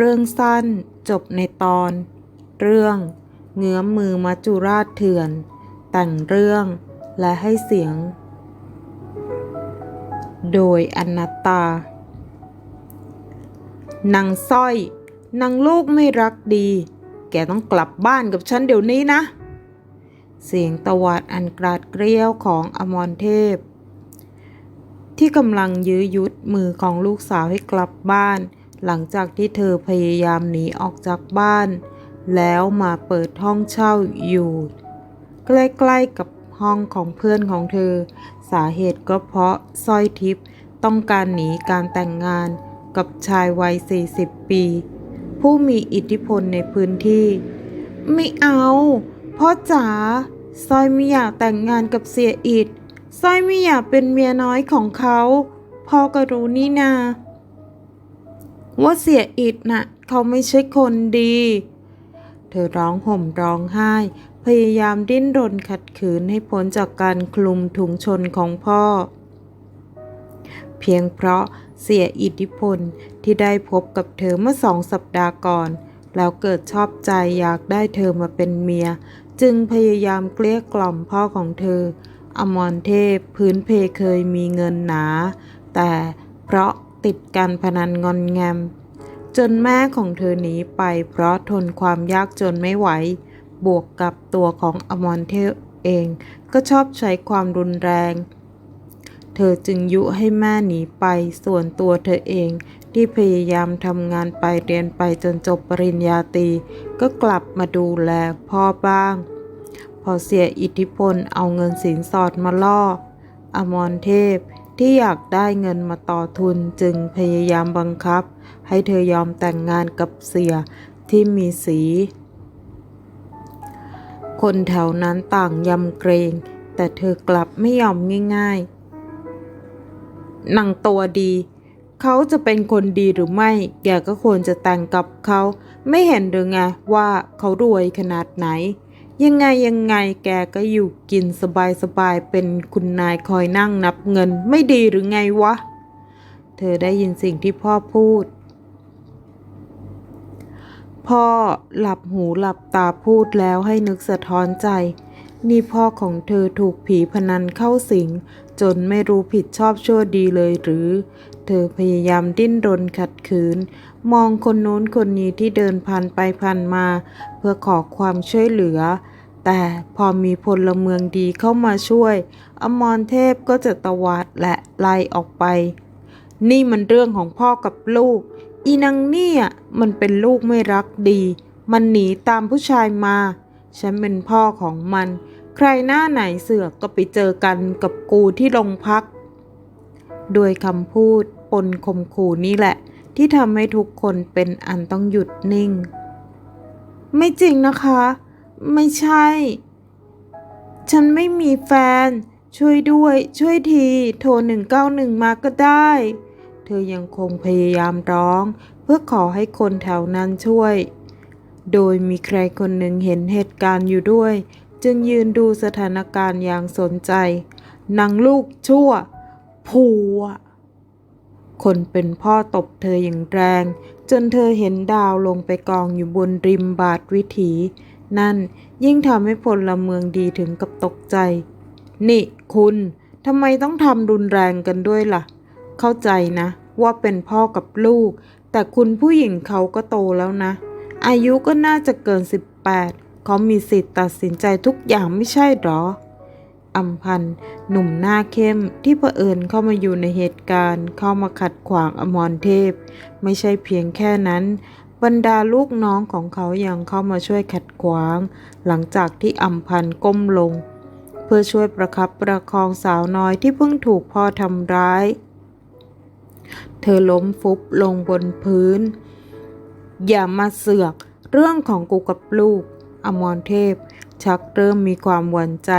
เรื่องสั้นจบในตอน เรื่องเงื้อมมือมัจจุราชเถื่อน แต่งเรื่องและให้เสียง โดยอนัตตานางสร้อยนางลูกไม่รักดี แกต้องกลับบ้านกับฉันเดี๋ยวนี้นะ เสียงตวาดอันกราดเกรียวของอมรเทพ ที่กำลังยื้อยุดมือของลูกสาวให้กลับบ้าน หลังจากที่เธอพยายามหนีออกจากบ้าน แล้วมาเปิดห้องเช่าอยู่ ใกล้ๆกับห้องของเพื่อนของเธอ สาเหตุก็เพราะสร้อยทิพย์ต้องการหนีการแต่งงานกับชายวัย 40 ปี ผู้มีอิทธิพลในพื้นที่ ไม่เอาพ่อจ๋าสร้อยไม่อยากแต่งงานกับเสียอิดสร้อยไม่อยากเป็นเมียน้อยของเขาพ่อก็รู้นี่นา ว่าเสียอิดน่ะเขาไม่ใช่คนดี เธอร้องห่มร้องไห้ พยายามดิ้นรนขัดขืนให้พ้นจากการคลุมถุงชนของพ่อ เพียงเพราะเสียอิทธิพลที่ได้พบกับเธอเมื่อสองสัปดาห์ก่อน แล้วเกิดชอบใจอยากได้เธอมาเป็นเมีย จึงพยายามเกลี้ยกล่อมพ่อของเธอ อมรเทพพื้นเพเคยมีเงินหนา แต่เพราะติดการพนันงอนแงม จนแม่ของเธอหนีไปเพราะทนความยากจนไม่ไหว บวกกับตัวของอมรเทพเองก็ชอบใช้ความรุนแรง เธอจึงยุให้แม่หนีไปส่วนตัวเธอเองที่พยายามทำงานไปเรียนไปจนจบปริญญาตรีก็กลับมาดูแลพ่อบ้าง พอเสียอิทธิพลเอาเงินสินสอดมาล่อ อมรเทพที่อยากได้เงินมาต่อทุนจึงพยายามบังคับ ให้เธอยอมแต่งงานกับเสียที่มีสี คนแถวนั้นต่างยำเกรง แต่เธอกลับไม่ยอมง่ายๆนางตัวดี เขาจะเป็นคนดีหรือไม่ แกก็ควรจะแต่งกับเขา ไม่เห็นหรือไงว่าเขารวยขนาดไหนยังไงยังไงแกก็อยู่กินสบายๆเป็นคุณนายคอยนั่งนับเงินไม่ดีหรือไงวะ เธอได้ยินสิ่งที่พ่อพูด พ่อหลับหูหลับตาพูดแล้วให้นึกสะท้อนใจ นี่พ่อของเธอถูกผีพนันเข้าสิง จนไม่รู้ผิดชอบชั่วดีเลยหรือ เธอพยายามดิ้นรนขัดขืน มองคนโน้นคนนี้ที่เดินผ่านไปผ่านมา เพื่อขอความช่วยเหลือ แต่พอมีพลเมืองดีเข้ามาช่วย อมรเทพก็จะตวาดและไล่ออกไป นี่มันเรื่องของพ่อกับลูก อีนางเนี่ยมันเป็นลูกไม่รักดี มันหนีตามผู้ชายมา ฉันเป็นพ่อของมัน ใครหน้าไหนเสือกก็ไปเจอกันกับกูที่โรงพัก โดยคำพูดปนข่มขู่นี่แหละ ที่ทำให้ทุกคนเป็นอันต้องหยุดนิ่ง ไม่จริงนะคะ ไม่ใช่ ฉันไม่มีแฟน ช่วยด้วย ช่วยที โทร 191 มาก็ได้ เธอยังคงพยายามร้อง เพื่อขอให้คนแถวนั้นช่วย โดยมีใครคนหนึ่งเห็นเหตุการณ์อยู่ด้วย จึงยืนดูสถานการณ์อย่างสนใจนางลูกชั่ว ผัว คนเป็นพ่อตบเธออย่างแรง จนเธอเห็นดาวลงไปกองอยู่บนริมบาดวิถี นั่นยิ่งทำให้พลเมืองดีถึงกับตกใจ นี่คุณทำไมต้องทำรุนแรงกันด้วยล่ะ เข้าใจนะ ว่าเป็นพ่อกับลูก แต่คุณผู้หญิงเขาก็โตแล้วนะ อายุก็น่าจะเกิน 18 เขามีสิทธิ์ตัดสินใจทุกอย่างไม่ใช่หรออัมพันหนุ่มหน้าเข้มที่เผอิญเข้ามาอยู่ในเหตุการณ์ เข้ามาขัดขวางอมรเทพ ไม่ใช่เพียงแค่นั้น บรรดาลูกน้องของเขายังเข้ามาช่วยขัดขวาง หลังจากที่อัมพันก้มลง เพื่อช่วยประคับประคองสาวน้อยที่เพิ่งถูกพ่อทำร้าย เธอล้มฟุบลงบนพื้น อย่ามาเสือกเรื่องของกูกับลูก อมรเทพ ชักเริ่มมีความหวั่นใจ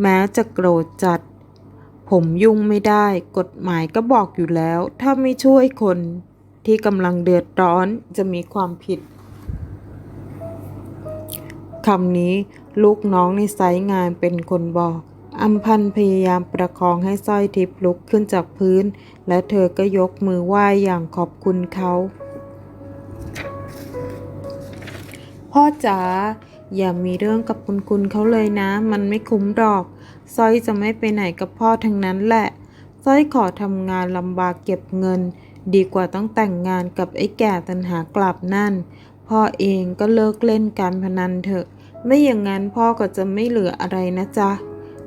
แม้จะโกรธจัด ผมยุ่งไม่ได้ กฎหมายก็บอกอยู่แล้ว ถ้าไม่ช่วยคนที่กำลังเดือดร้อนจะมีความผิดคำนี้ลูกน้องในไซต์งานเป็นคนบอก อัมพันพยายามประคองให้สร้อยทิพย์ลุกขึ้นจากพื้น และเธอก็ยกมือไหว้อย่างขอบคุณเขา พ่อจ๋าอย่ามีเรื่องกับคุณคุณเขาเลยนะ มันไม่คุ้มหรอกสร้อยจะไม่ไปไหนกับพ่อทั้งนั้นแหละสร้อยขอทำงานลำบากเก็บเงิน ดีกว่าต้องแต่งงานกับไอ้แก่ตันหากลับนั่น พ่อเองก็เลิกเล่นการพนันเถอะ ไม่อย่างนั้นพ่อก็จะไม่เหลืออะไรนะจ๊ะ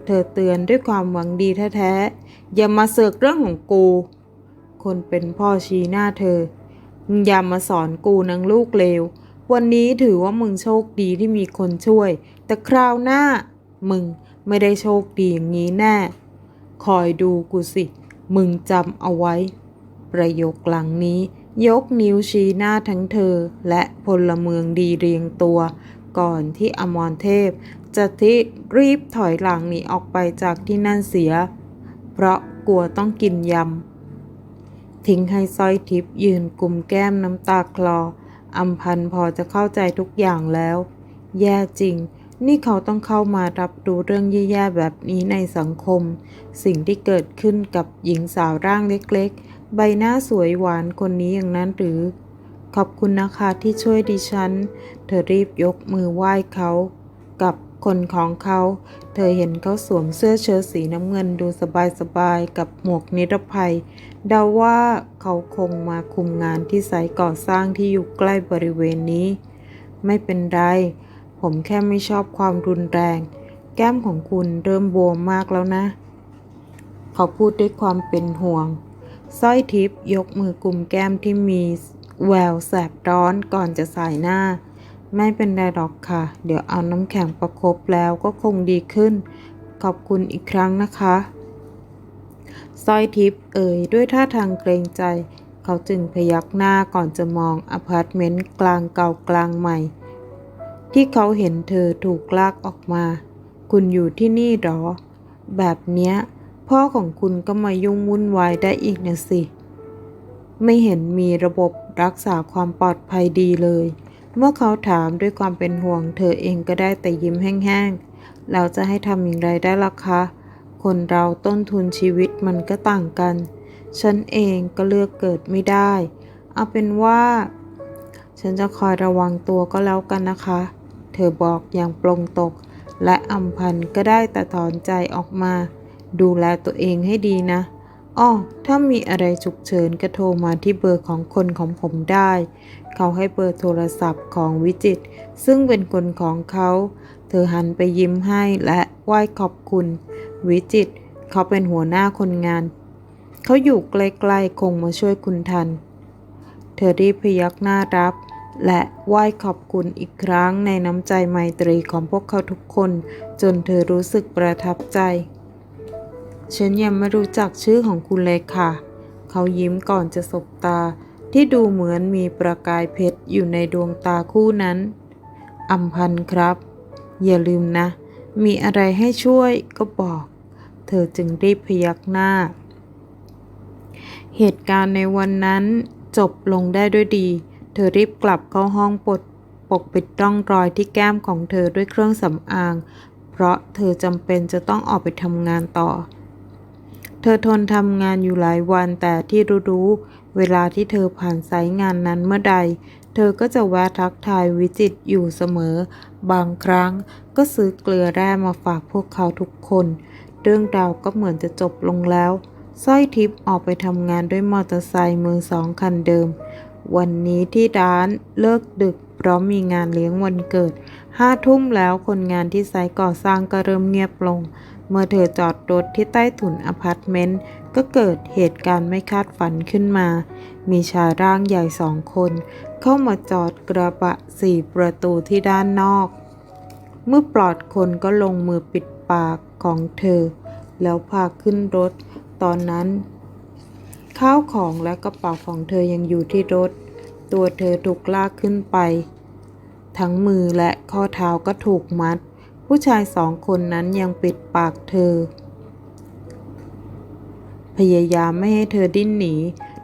เธอเตือนด้วยความหวังดีแท้ๆ อย่ามาเสือกเรื่องของกู คนเป็นพ่อชี้หน้าเธอ อย่ามาสอนกูนางลูกเลว วันนี้ถือว่ามึงโชคดีที่มีคนช่วย แต่คราวหน้า มึงไม่ได้โชคดีอย่างนี้แน่ คอยดูกูสิ มึงจำเอาไว้ ประโยคหลังนี้ยกนิ้วชี้หน้าทั้งเธอและพลเมืองดีเรียงตัว ก่อนที่อมรเทพจะที่รีบถอยหลังหนีออกไปจากที่นั่นเสีย เพราะกลัวต้องกินยำ ทิ้งให้สร้อยทิพย์ยืนกลุมแก้มน้ำตาคลออำพันพอจะเข้าใจทุกอย่างแล้ว แย่จริง นี่เขาต้องเข้ามารับรู้เรื่องแย่ๆแบบนี้ในสังคม สิ่งที่เกิดขึ้นกับหญิงสาวร่างเล็กๆ ใบหน้าสวยหวานคนนี้อย่างนั้นหรือ ขอบคุณนะคะที่ช่วยดิฉัน เธอรีบยกมือไหว้เขา กับคนของเขา เธอเห็นเขาสวมเสื้อเชิ้ตสีน้ำเงินดูสบายๆ กับหมวกนิรภัย เดาว่าเขาคงมาคุมงานที่ไซต์ก่อสร้างที่อยู่ใกล้บริเวณนี้ ไม่เป็นไร ผมแค่ไม่ชอบความรุนแรง แก้มของคุณเริ่มบวมมากแล้วนะ เขาพูดด้วยความเป็นห่วงสร้อยทิพย์ยกมือกลุ่มแก้มที่มี แววแสบร้อนก่อนจะสายหน้า ไม่เป็นไรหรอกค่ะ เดี๋ยวเอาน้ำแข็งประคบแล้วก็คงดีขึ้น ขอบคุณอีกครั้งนะคะสร้อยทิพย์เอ่ยด้วยท่าทางเกรงใจ เขาจึงพยักหน้าก่อนจะมองอพาร์ตเมนต์กลางเก่ากลางใหม่ ที่เขาเห็นเธอถูกลากออกมา คุณอยู่ที่นี่หรอ แบบเนี้ย พ่อของคุณก็มายุ่งวุ่นวายได้อีกนะสิ ไม่เห็นมีระบบ รักษาความปลอดภัยดีเลย เมื่อเขาถามด้วยความเป็นห่วง เธอเองก็ได้แต่ยิ้มแห้งๆแล้วจะให้ทำอย่างไรได้ล่ะคะ คนเราต้นทุนชีวิตมันก็ต่างกัน ฉันเองก็เลือกเกิดไม่ได้ เอาเป็นว่า ฉันจะคอยระวังตัวก็แล้วกันนะคะ เธอบอกอย่างปลงตก และอำพันก็ได้แต่ถอนใจออกมา ดูแลตัวเองให้ดีนะ อ้อถ้ามีอะไรฉุกเฉินก็โทรมาที่เบอร์ของคนของผมได้ เขาให้เบอร์โทรศัพท์ของวิจิต ซึ่งเป็นคนของเขา เธอหันไปยิ้มให้และไหว้ขอบคุณ วิจิต เขาเป็นหัวหน้าคนงาน เขาอยู่ใกล้ๆคงมาช่วยคุณทัน เธอรีบพยักหน้ารับ และไหว้ขอบคุณอีกครั้งในน้ำใจไมตรีของพวกเขาทุกคน จนเธอรู้สึกประทับใจ ฉันยังไม่รู้จักชื่อของคุณเลยค่ะ เขายิ้มก่อนจะสบตา ที่ดูเหมือนมีประกายเพชรอยู่ในดวงตาคู่นั้นอัมพันธ์ครับ อย่าลืมนะ มีอะไรให้ช่วยก็บอก เธอจึงรีบพยักหน้า เหตุการณ์ในวันนั้นจบลงได้ด้วยดี เธอรีบกลับเข้าห้องปลดปกปิดร่องรอยที่แก้มของเธอด้วยเครื่องสำอาง เพราะเธอจำเป็นจะต้องออกไปทำงานต่อ เธอทนทำงานอยู่หลายวันแต่ที่รู้ๆเวลาที่เธอผ่านไซต์งานนั้นเมื่อใด เธอก็จะแวะทักทายวิจิตอยู่เสมอ บางครั้งก็ซื้อเกลือแร่มาฝากพวกเขาทุกคน เรื่องราวก็เหมือนจะจบลงแล้วสร้อยทิพย์ออกไปทำงานด้วยมอเตอร์ไซค์มือสองคันเดิม วันนี้ที่ร้านเลิกดึกเพราะมีงานเลี้ยงวันเกิดห้าทุ่มแล้วคนงานที่ไซต์ก่อสร้างก็เริ่มเงียบลง เมื่อเธอจอดรถที่ใต้ถุนอพาร์ตเมนต์ก็เกิดเหตุการณ์ไม่คาดฝันขึ้นมา มีชายร่างใหญ่สองคน เข้ามาจอดกระบะสี่ประตูที่ด้านนอก เมื่อปลอดคนก็ลงมือปิดปากของเธอ แล้วพาขึ้นรถ ตอนนั้น ข้าวของและกระเป๋าของเธอยังอยู่ที่รถ ตัวเธอถูกลากขึ้นไป ทั้งมือและข้อเท้าก็ถูกมัด ผู้ชายสองคนนั้นยังปิดปากเธอ พยายามไม่ให้เธอดิ้นหนี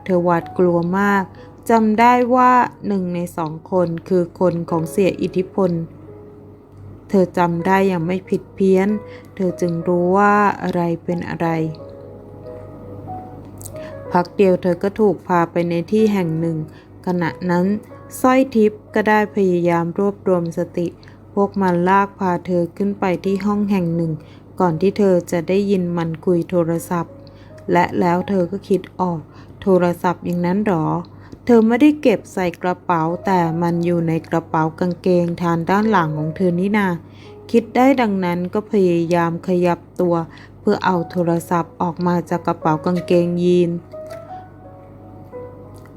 เธอหวาดกลัวมากจำได้ว่าหนึ่งในสองคนคือคนของเสียอิทธิพล เธอจำได้อย่างไม่ผิดเพี้ยน เธอจึงรู้ว่าอะไรเป็นอะไร พักเดียวเธอก็ถูกพาไปในที่แห่งหนึ่ง ขณะนั้นสร้อยทิพย์ก็ได้พยายามรวบรวมสติ วกมันลากพาเธอขึ้นไปที่ห้องแห่งหนึ่ง ก่อนที่เธอจะได้ยินมันคุยโทรศัพท์ และแล้วเธอก็คิดออก โทรศัพท์อย่างนั้นหรอ เธอไม่ได้เก็บใส่กระเป๋าแต่มันอยู่ในกระเป๋ากางเกงทางด้านหลังของเธอนี่นาคิดได้ดังนั้นก็พยายามขยับตัว เพื่อเอาโทรศัพท์ออกมาจากกระเป๋ากางเกงยีน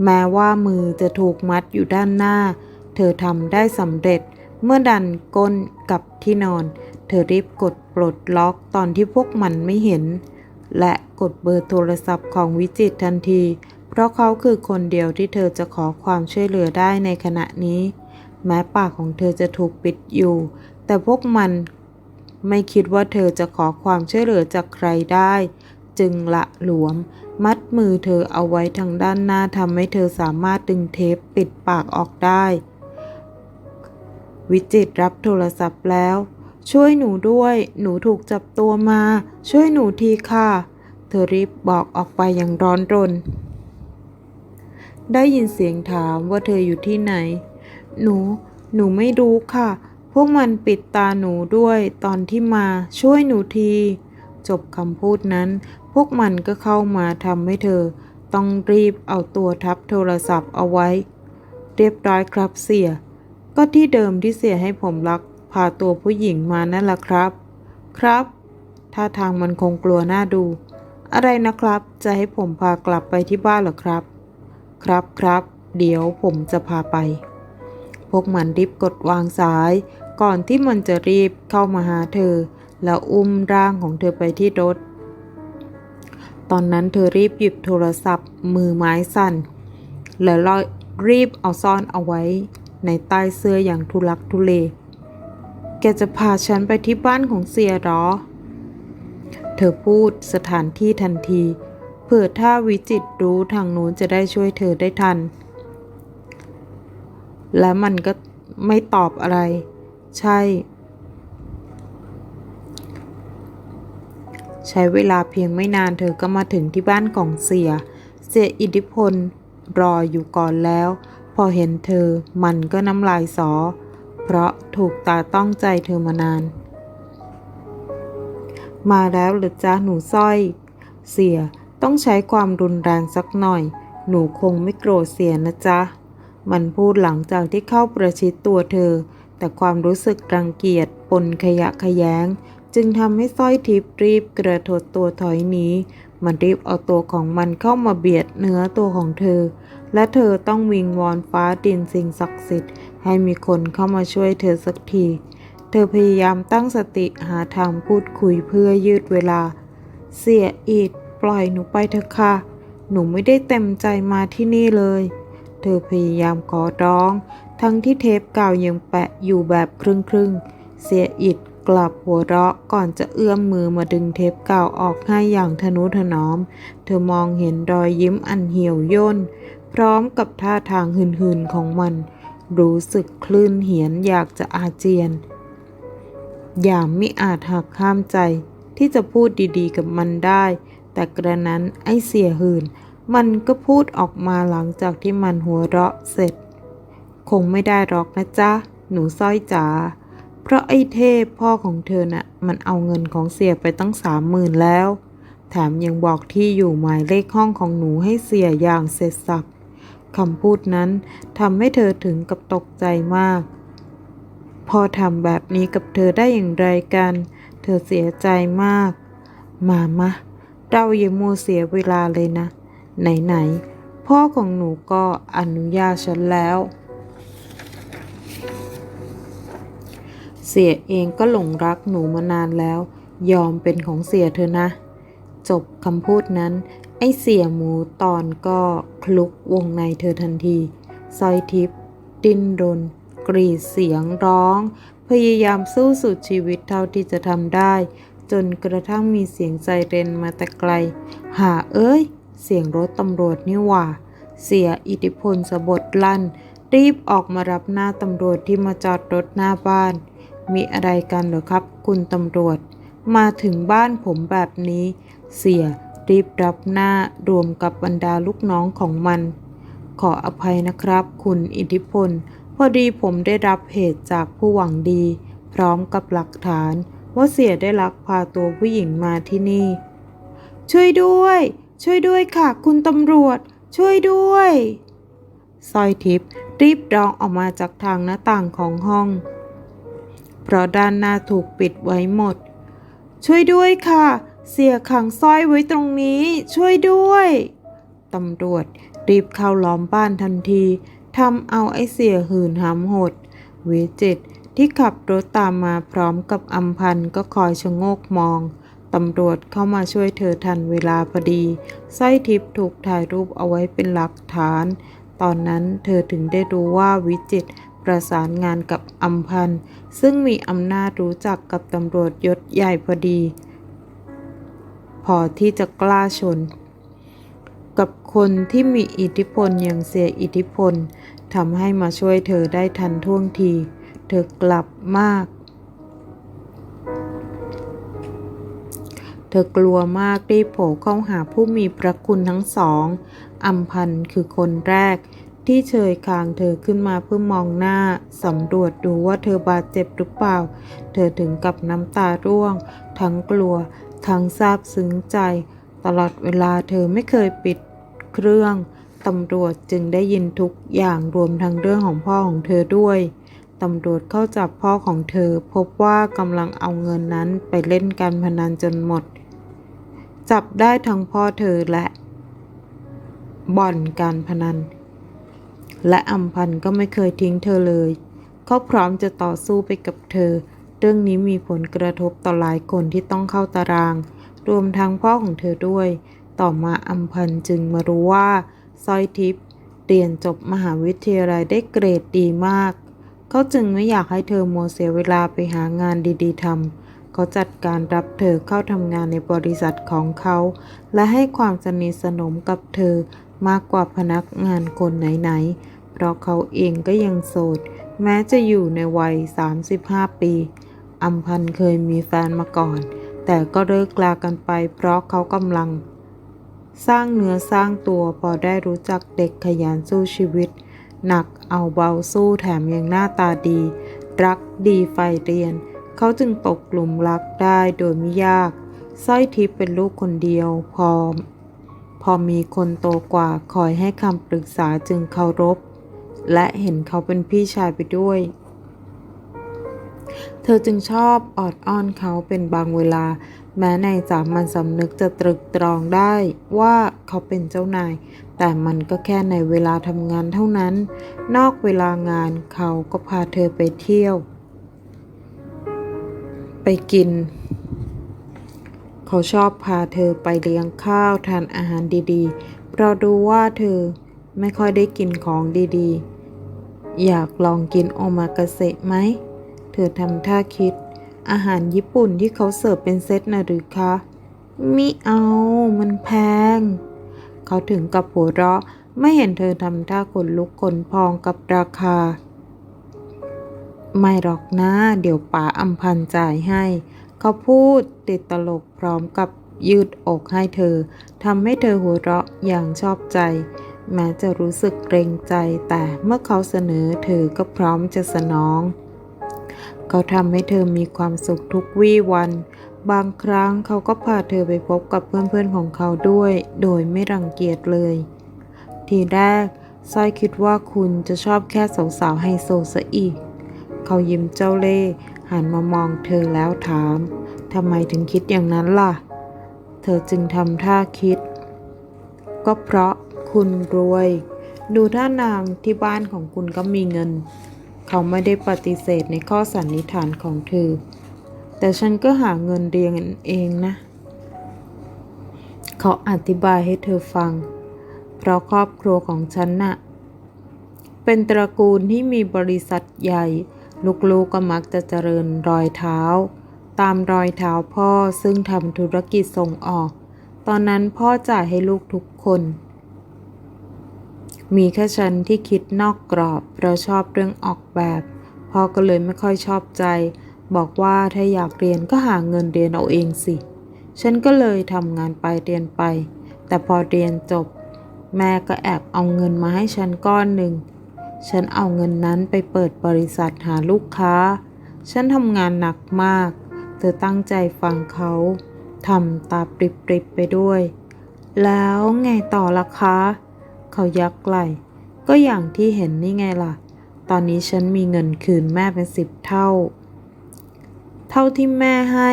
แม้ว่ามือจะถูกมัดอยู่ด้านหน้า เธอทำได้สำเร็จ เมื่อดันก้นกับที่นอน เธอรีบกดปลดล็อกตอนที่พวกมันไม่เห็น และกดเบอร์โทรศัพท์ของวิจิตทันที เพราะเขาคือคนเดียวที่เธอจะขอความช่วยเหลือได้ในขณะนี้ แม้ปากของเธอจะถูกปิดอยู่ แต่พวกมันไม่คิดว่าเธอจะขอความช่วยเหลือจากใครได้ จึงละหลวม มัดมือเธอเอาไว้ทางด้านหน้าทำให้เธอสามารถดึงเทปปิดปากออกได้ วิจิตรับโทรศัพท์แล้ว ช่วยหนูด้วย หนูถูกจับตัวมา ช่วยหนูทีค่ะ เธอรีบบอกออกไปอย่างร้อนรน ได้ยินเสียงถามว่าเธออยู่ที่ไหน หนู หนูไม่รู้ค่ะ พวกมันปิดตาหนูด้วยตอนที่มา ช่วยหนูที จบคำพูดนั้น พวกมันก็เข้ามาทำให้เธอ ต้องรีบเอาตัวทับโทรศัพท์เอาไว้ เรียบร้อยครับเสีย ก็ที่เดิมที่เสียให้ผมรักพาตัวผู้หญิงมานั่นแหละครับ ครับท่าทางมันคงกลัวหน้าดู อะไรนะครับ จะให้ผมพากลับไปที่บ้านเหรอครับ ครับครับ เดี๋ยวผมจะพาไป พวกมันรีบกดวางสาย ก่อนที่มันจะรีบเข้ามาหาเธอ แล้วอุ้มร่างของเธอไปที่รถ ตอนนั้นเธอรีบหยิบโทรศัพท์ มือไม้สั่น แล้วรีบเอาซ่อนเอาไว้ ในใต้เสื้ออย่างทุลักทุเลแกจะพาฉันไปที่บ้านของเสียหรอ เธอพูดสถานที่ทันที เผื่อถ้าวิจิตรรู้ทางนู้นจะได้ช่วยเธอได้ทัน และมันก็ไม่ตอบอะไร ใช่ ใช้เวลาเพียงไม่นานเธอก็มาถึงที่บ้านของเสีย เสียอิทธิพลรออยู่ก่อนแล้ว พอเห็นเธอมันก็น้ำลายสอ เพราะถูกตาต้องใจเธอมานาน มาแล้วหรือจ้าหนูสร้อย เสียต้องใช้ความรุนแรงสักหน่อย หนูคงไม่โกรธเสียนะจ๊ะ มันพูดหลังจากที่เข้าประชิดตัวเธอ แต่ความรู้สึกรังเกียจปนขยะขยง จึงทำให้สร้อยทิพย์รีบกระโดดตัวถอยหนีมันรีบเอาตัวของมันเข้ามาเบียดเนื้อตัวของเธอ และเธอต้องวิงวอนฟ้าดินสิ่งศักดิ์สิทธิ์ ให้มีคนเข้ามาช่วยเธอสักที เธอพยายามตั้งสติหาทางพูดคุยเพื่อยืดเวลา เสียอีดปล่อยหนูไปเถอะค่ะ หนูไม่ได้เต็มใจมาที่นี่เลย เธอพยายามขอร้อง ทั้งที่เทปเก่ายังแปะอยู่แบบครึ่งครึ่งๆเสียอิดกลับหัวเราะก่อนจะเอื้อมมือมาดึงเทปเก่าออกให้อย่างทนุถนอม เธอมองเห็นรอยยิ้มอันเหี่ยวย่น พร้อมกับท่าทางหืนๆของมัน รู้สึกคลื่นเหียนอยากจะอาเจียน อย่างไม่อาจหักห้ามใจที่จะพูดดีๆกับมันได้ แต่กระนั้นไอ้เสียหืน มันก็พูดออกมาหลังจากที่มันหัวเราะเสร็จ คงไม่ได้หรอกนะจ๊ะ หนูสร้อยจ๋าเพราะไอ้เทพพ่อของเธอน่ะ มันเอาเงินของเสียไปตั้งสามหมื่นแล้ว แถมยังบอกที่อยู่หมายเลขห้องของหนูให้เสียอย่างเสร็จสับ คำพูดนั้นทำให้เธอถึงกับตกใจมาก พอทำแบบนี้กับเธอได้อย่างไรกัน เธอเสียใจมาก มามะ เราอย่ามัวเสียเวลาเลยนะ ไหนๆ พ่อของหนูก็อนุญาตฉันแล้ว เสียเองก็หลงรักหนูมานานแล้ว ยอมเป็นของเสียเธอนะ จบคำพูดนั้น ไอ้เสียหมูตอนก็คลุกวงในเธอทันทีสร้อยทิพย์ดิ้นรน กรีดเสียงร้อง พยายามสู้สุดชีวิตเท่าที่จะทำได้ จนกระทั่งมีเสียงไซเรนมาแต่ไกล หาเอ้ย เสียงรถตำรวจนี่หว่า เสียอิทธิพลสะบดลั่น รีบออกมารับหน้าตำรวจที่มาจอดรถหน้าบ้าน มีอะไรกันเหรอครับ คุณตำรวจ มาถึงบ้านผมแบบนี้ เสีย รีบรับหน้ารวมกับบรรดาลูกน้องของมัน ขออภัยนะครับ คุณอิทธิพล พอดีผมได้รับเหตุจากผู้หวังดี พร้อมกับหลักฐาน ว่าเสียได้ลักพาตัวผู้หญิงมาที่นี่ ช่วยด้วย ช่วยด้วยค่ะ คุณตำรวจ ช่วยด้วยสร้อยทิพย์รีบร้องออกมาจากทางหน้าต่างของห้อง เพราะด้านหน้าถูกปิดไว้หมด ช่วยด้วยค่ะ เสียขังสร้อยไว้ตรงนี้ช่วยด้วย ตำรวจรีบเข้าล้อมบ้านทันทีทำเอาไอ้เสียหื่นหามหดวิจิตที่ขับรถตามมาพร้อมกับอัมพันธ์ก็คอยชะโงกมอง ตำรวจเข้ามาช่วยเธอทันเวลาพอดีสร้อยทิพย์ถูกถ่ายรูปเอาไว้เป็นหลักฐาน ตอนนั้นเธอถึงได้รู้ว่าวิจิตประสานงานกับอัมพันธ์ซึ่งมีอำนาจรู้จักกับตำรวจยศใหญ่พอดี พอที่จะกล้าชน กับคนที่มีอิทธิพลอย่างเสียอิทธิพลทำให้มาช่วยเธอได้ทันท่วงที เธอกลับมาก เธอกลัวมากรีบโผล่เข้าหาผู้มีพระคุณทั้งสอง อัมพันคือคนแรกที่เชยคางเธอขึ้นมาเพื่อมองหน้า สำรวจดูว่าเธอบาดเจ็บหรือเปล่า เธอถึงกับน้ำตาร่วง ทั้งกลัว ทั้งซาบซึ้งใจ ตลอดเวลาเธอไม่เคยปิดเครื่องตำรวจจึงได้ยินทุกอย่างรวมทั้งเรื่องของพ่อของเธอด้วย ตำรวจเข้าจับพ่อของเธอ พบว่ากำลังเอาเงินนั้นไปเล่นการพนันจนหมด จับได้ทั้งพ่อเธอและบ่อนการพนัน และอัมพันก็ไม่เคยทิ้งเธอเลย เขาพร้อมจะต่อสู้ไปกับเธอ เรื่องนี้มีผลกระทบต่อหลายคนที่ต้องเข้าตาราง รวมทั้งพ่อของเธอด้วย ต่อมาอัมพันจึงมารู้ว่าสร้อยทิพย์เรียนจบมหาวิทยาลัยได้เกรดดีมาก เขาจึงไม่อยากให้เธอโมวเสียเวลาไปหางานดีๆทำเขาจัดการรับเธอเข้าทำงานในบริษัทของเขา และให้ความสนิทสนมกับเธอมากกว่าพนักงานคนไหนๆ เพราะเขาเองก็ยังโสด แม้จะอยู่ในวัย 35 ปี อัมพันเคยมีแฟนมาก่อน แต่ก็เลิกลากันไป เพราะเขากำลัง สร้างเนื้อสร้างตัวพอได้รู้จักเด็กขยันสู้ชีวิต หนักเอาเบาสู้แถมยังหน้าตาดี รักดีไฟเรียน เขาจึงตกกลุ่มรักได้โดยไม่ยากสร้อยทิพย์เป็นลูกคนเดียว พอ พอมีคนโตกว่าคอยให้คำปรึกษาจึงเคารพ และเห็นเขาเป็นพี่ชายไปด้วย เธอจึงชอบออดอ้อนเขาเป็นบางเวลา แม้ในสามัญสำนึกจะตรึกตรองได้ว่าเขาเป็นเจ้านาย แต่มันก็แค่ในเวลาทำงานเท่านั้น นอกเวลางานเขาก็พาเธอไปเที่ยว ไปกิน เขาชอบพาเธอไปเลี้ยงข้าวทานอาหารดีๆ เพราะดูว่าเธอไม่ค่อยได้กินของดีๆ อยากลองกินโอมากาเสะไหม เธอทำท่าคิด อาหารญี่ปุ่นที่เขาเสิร์ฟเป็นเซตนะหรือคะมิเอามันแพง เขาถึงกับหัวเราะไม่เห็นเธอทำท่าขนลุกขนพองกับราคา ไม่หรอกนะ เดี๋ยวป๋าอัมพันจ่ายให้ เขาพูดติดตลกพร้อมกับยืดอกให้เธอทำให้เธอหัวเราะอย่างชอบใจ แม้จะรู้สึกเกรงใจแต่เมื่อเขาเสนอเธอก็พร้อมจะสนอง เขาทำให้เธอมีความสุขทุกวี่วัน บางครั้งเขาก็พาเธอไปพบกับเพื่อนๆของเขาด้วย โดยไม่รังเกียจเลย ทีแรกสร้อยคิดว่าคุณจะชอบแค่สาวๆไฮโซซะอีก เขายิ้มเจ้าเล่ห์หันมามองเธอแล้วถามทำไมถึงคิดอย่างนั้นล่ะ เธอจึงทำท่าคิด ก็เพราะคุณรวย ดูท่านางที่บ้านของคุณก็มีเงิน เขาไม่ได้ปฏิเสธในข้อสันนิษฐานของเธอ แต่ฉันก็หาเงินเรียนเองนะ เขาอธิบายให้เธอฟัง เพราะครอบครัวของฉันน่ะ เป็นตระกูลที่มีบริษัทใหญ่ ลูกๆก็มักจะเจริญรอยเท้า ตามรอยเท้าพ่อซึ่งทำธุรกิจส่งออก ตอนนั้นพ่อจ่ายให้ลูกทุกคน มีแค่ฉันที่คิดนอกกรอบ เราชอบเรื่องออกแบบพ่อก็เลยไม่ค่อยชอบใจ บอกว่าถ้าอยากเรียนก็หาเงินเรียนเอาเองสิ ฉันก็เลยทำงานไปเรียนไป แต่พอเรียนจบ แม่ก็แอบเอาเงินมาให้ฉันก้อนหนึ่ง ฉันเอาเงินนั้นไปเปิดบริษัทหาลูกค้า ฉันทำงานหนักมาก เธอตั้งใจฟังเขาทำตาปริบๆไปด้วย แล้วไงต่อล่ะคะ เขายักไหล่ก็อย่างที่เห็นนี่ไงล่ะ ตอนนี้ฉันมีเงินคืนแม่เป็นสิบเท่า เท่าที่แม่ให้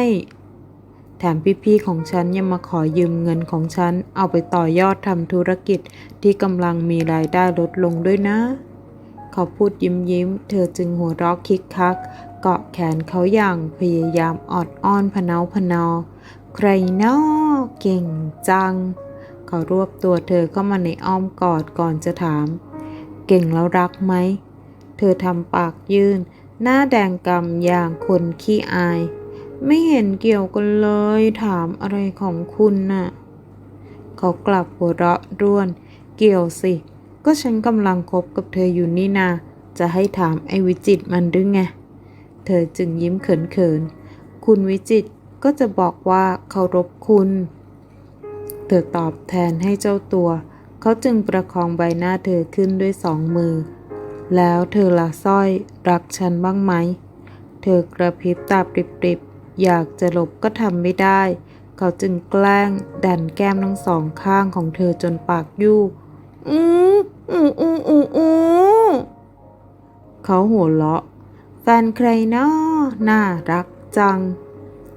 แถมพี่ๆของฉันยังมาขอยืมเงินของฉัน เอาไปต่อยอดทำธุรกิจที่กำลังมีรายได้ลดลงด้วยนะ เขาพูดยิ้มยิ้ม เธอจึงหัวเราะคิกคัก เกาะแขนเขาอย่างพยายามออดอ้อนพเนาพนอ ใครนอเก่งจัง เขารวบตัวเธอเข้ามาในอ้อมกอดก่อนจะถาม เก่งแล้วรักไหม เธอทำปากยื่น หน้าแดงกำอย่างคนขี้อาย ไม่เห็นเกี่ยวกันเลยถามอะไรของคุณน่ะ เขากลับหัวเราะร่วน เกี่ยวสิ ก็ฉันกำลังคบกับเธออยู่นี่นา จะให้ถามไอ้วิจิตมันหรือไง เธอจึงยิ้มเขินๆ คุณวิจิตก็จะบอกว่าเคารพคุณ เธอตอบแทนให้เจ้าตัว เขาจึงประคองใบหน้าเธอขึ้นด้วยสองมือ แล้วเธอละสร้อยรักฉันบ้างไหม เธอกระพริบตาปริบๆ อยากจะหลบก็ทำไม่ได้ เขาจึงแกล้งดันแก้มทั้งสองข้างของเธอจนปากยู่อืออืออืออืออือเขาหัวเราะ แฟนใครนาะน่ารักจัง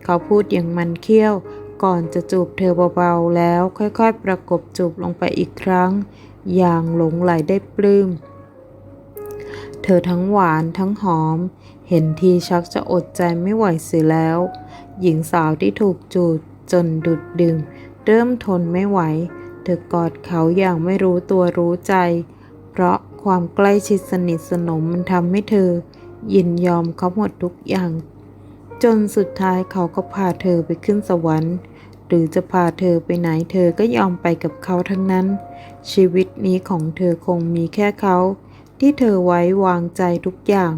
เขาพูดอย่างมันเคี้ยว ก่อนจะจูบเธอเบาๆแล้วค่อยๆประกบจูบลงไปอีกครั้ง อย่างหลงไหลได้ปลื้ม เธอทั้งหวานทั้งหอม เห็นทีชักจะอดใจไม่ไหวเสียแล้ว หญิงสาวที่ถูกจูบจนดุดดื่ม เริ่มทนไม่ไหว เธอกอดเขาอย่างไม่รู้ตัวรู้ใจ เพราะความใกล้ชิดสนิทสนมมันทำให้เธอ ยินยอมเขาหมดทุกอย่างจนสุดท้ายเขาก็พาเธอไปขึ้นสวรรค์ หรือจะพาเธอไปไหนเธอก็ยอมไปกับเขาทั้งนั้น ชีวิตนี้ของเธอคงมีแค่เขา ที่เธอไว้วางใจทุกอย่าง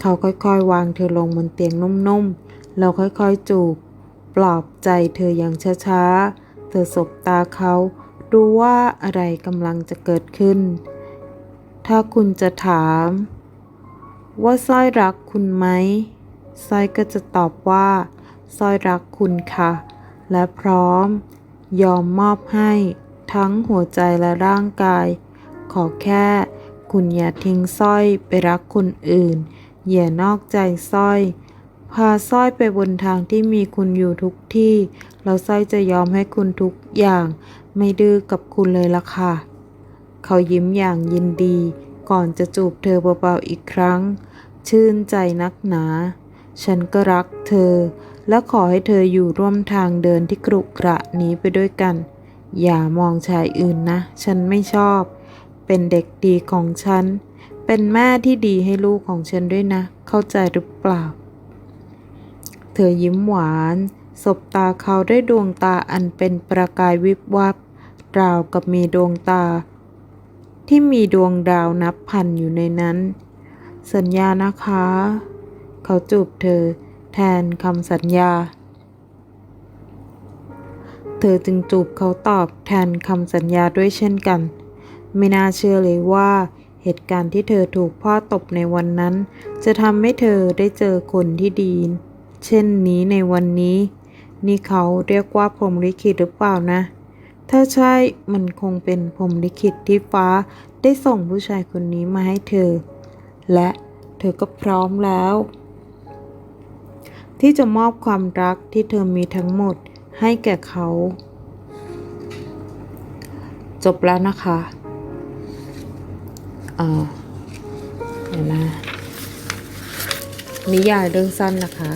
เขาค่อยๆ วางเธอลงบนเตียงนุ่มๆ แล้วค่อยๆ จูบ ปลอบใจเธออย่างช้าๆ เธอสบตาเขารู้ว่าอะไรกำลังจะเกิดขึ้น ถ้าคุณจะถาม ว่าสร้อยรักคุณไหมสร้อยก็จะตอบว่า สร้อยรักคุณค่ะ และพร้อม ยอมมอบให้ทั้งหัวใจและร่างกาย ขอแค่คุณอย่าทิ้งสร้อยไปรักคนอื่น อย่านอกใจสร้อย พาสร้อยไปบนทางที่มีคุณอยู่ทุกที่แล้วสร้อยจะยอมให้คุณทุกอย่าง ไม่ดื้อกับคุณเลยละค่ะ เขายิ้มอย่างยินดี ก่อนจะจูบเธอเบาๆอีกครั้ง ชื่นใจนักหนา ฉันก็รักเธอ และขอให้เธออยู่ร่วมทางเดินที่กรุกระนี้ไปด้วยกัน อย่ามองชายอื่นนะ ฉันไม่ชอบ เป็นเด็กดีของฉัน เป็นแม่ที่ดีให้ลูกของฉันด้วยนะ เข้าใจหรือเปล่า เธอยิ้มหวานสบตาเขาด้วยดวงตาอันเป็นประกายวิบวับ ราวกับมีดวงตา ที่มีดวงดาวนับพันอยู่ในนั้น สัญญานะคะ เขาจูบเธอ แทนคำสัญญา เธอจึงจูบเขาตอบแทนคำสัญญาด้วยเช่นกัน ไม่น่าเชื่อเลยว่าเหตุการณ์ที่เธอถูกพ่อตบในวันนั้น จะทำให้เธอได้เจอคนที่ดี เช่นนี้ในวันนี้ นี่เขาเรียกว่าพรหมลิขิตหรือเปล่านะ ถ้าใช่มันคงเป็นพรหมลิขิตที่ฟ้าได้ส่งผู้ชายคนนี้มาให้เธอ และเธอก็พร้อมแล้ว ที่จะมอบความรักที่เธอมีทั้งหมดให้แก่เขา จบแล้วนะคะอ่าเดี๋ยวนะนิยายเรื่องสั้นนะคะ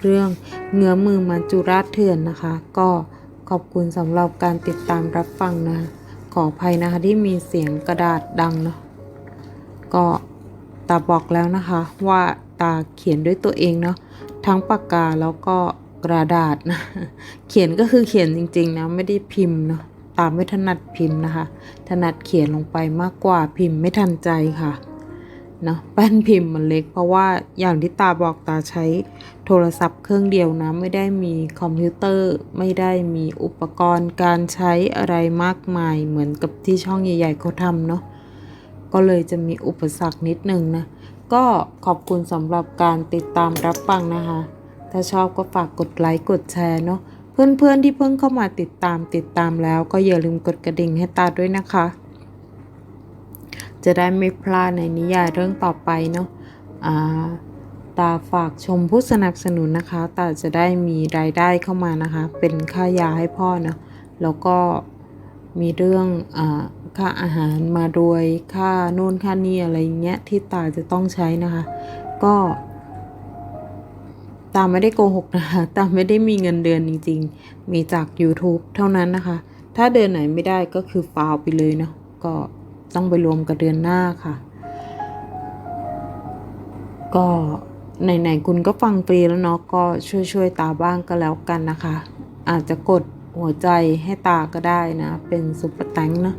เรื่องเงื้อมือมาจุราชเถื่อนนะคะ ก็ขอบคุณสำหรับการติดตามรับฟังนะ ขออภัยนะคะที่มีเสียงกระดาษดังเนาะก็ตาบอกแล้วนะคะว่า ตาเขียนด้วยตัวเองเนาะทั้งปากกาแล้วก็กระดาษนะเขียนก็คือเขียนจริงๆนะไม่ได้พิมพ์เนาะตามไม่ถนัดพิมพ์นะคะ ถนัดเขียนลงไปมากกว่าพิมพ์ไม่ทันใจค่ะเนาะแป้นพิมพ์มันเล็ก เพราะว่าอย่างที่ตาบอกตาใช้โทรศัพท์เครื่องเดียวนะ ไม่ได้มีคอมพิวเตอร์ ไม่ได้มีอุปกรณ์การใช้อะไรมากมายเหมือนกับที่ช่องใหญ่ๆเขาทำเนาะก็เลยจะมีอุปสรรคนิดนึงนะ ก็ขอบคุณสำหรับการติดตามรับฟังนะคะ ถ้าชอบก็ฝากกดไลค์กดแชร์เนาะเพื่อนๆที่เพิ่งเข้ามาติดตามติดตามแล้วก็อย่าลืมกดกระดิ่งให้ตาด้วยนะคะ จะได้ไม่พลาดในนิยายเรื่องต่อไปเนาะาตาฝากชมผู้สนับสนุนนะคะ ตาจะได้มีรายได้เข้ามานะคะ เป็นค่ายาให้พ่อเนาะแล้วก็มีเรื่องอา ค่าอาหารมาโดยค่าโน่นค่านี่อะไรเงี้ยที่ตาจะต้องใช้นะคะ ก็ ตาไม่ได้โกหกนะคะตาไม่ได้มีเงินเดือนจริง ๆ มีจาก YouTube เท่านั้นนะคะ ถ้าเดือนไหนไม่ได้ก็คือฟาวไปเลยเนาะก็ต้องไปรวมกับเดือนหน้าค่ะ ก็ไหนๆคุณก็ฟังฟรีแล้วเนาะก็ช่วยๆตาบ้างก็แล้วกันนะคะ อาจจะกดหัวใจให้ตาก็ได้นะ เป็นซุปเปอร์แตงเนาะ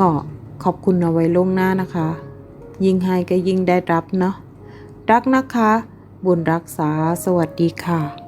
ก็ขอบคุณเอาไว้ล่วงหน้านะคะ ยิ่งให้ก็ยิ่งได้รับเนาะรักนะคะ บุญรักษาสวัสดีค่ะ